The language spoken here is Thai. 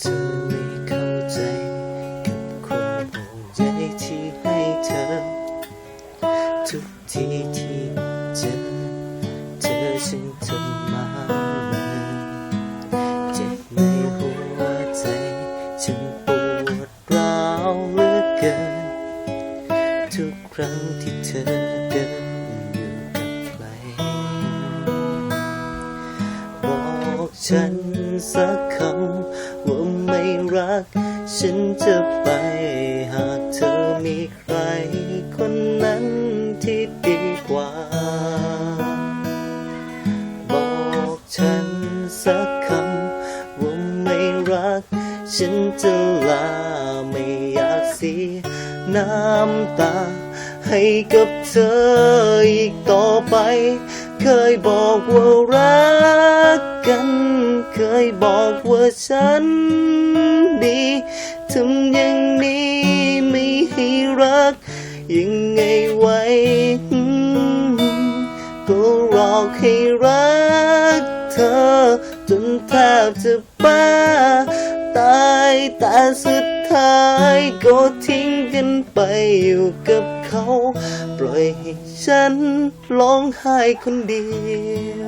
เธอไม่เข้าใจกับความห่วงใยที่ให้เธอ ทุกทีที่เจอเธอฉันทำมาเลยเจ็บในหัวใจฉันปวดร้าวเหลือเกิน ทุกครั้งที่เธอเดิน ฉันสักคำว่าไม่รัก ฉันจะไปหากเธอมีใคร คนนั้นที่ดีกว่า บอกฉันสักคำว่าไม่รัก ฉันจะลาไม่อยากเสียน้ำตา ให้กับเธออีกต่อไป เคยบอกว่ารักกัน ฉันดีทำอย่างนี้ไม่ให้รัก ยังไงไว้ก็รอให้รักเธอ จนแทบจะบ้าตายแต่สุดท้ายก็ทิ้งกันไปอยู่กับเขา ปล่อยให้ฉันร้องไห้คนเดียว